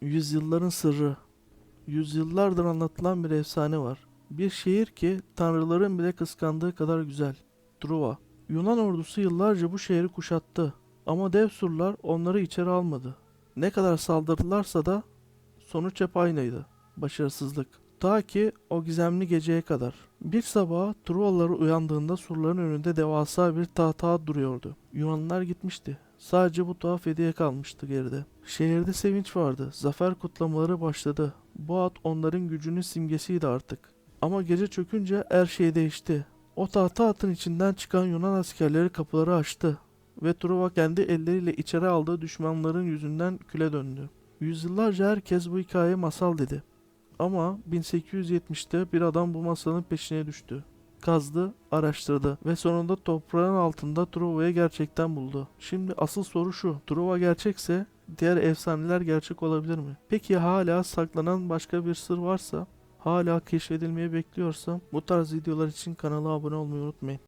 Yüzyılların sırrı. Yüzyıllardır anlatılan bir efsane var. Bir şehir ki tanrıların bile kıskandığı kadar güzel. Truva. Yunan ordusu yıllarca bu şehri kuşattı. Ama dev surlar onları içeri almadı. Ne kadar saldırdılarsa da sonuç hep aynıydı. Başarısızlık. Ta ki o gizemli geceye kadar. Bir sabah Truvalılar uyandığında surların önünde devasa bir tahta duruyordu. Yunanlılar gitmişti. Sadece bu tuhaf hediye kalmıştı geride. Şehirde sevinç vardı. Zafer kutlamaları başladı. Bu at onların gücünün simgesiydi artık. Ama gece çökünce her şey değişti. O tahta atın içinden çıkan Yunan askerleri kapıları açtı ve Truva kendi elleriyle içeri aldığı düşmanların yüzünden küle döndü. Yüzyıllarca herkes bu hikaye masal dedi. Ama 1870'te bir adam bu masalın peşine düştü. Kazdı, araştırdı ve sonunda toprağın altında Truva'yı gerçekten buldu. Şimdi asıl soru şu. Truva gerçekse diğer efsaneler gerçek olabilir mi? Peki hala saklanan başka bir sır varsa, hala keşfedilmeyi bekliyorsa bu tarz videolar için kanala abone olmayı unutmayın.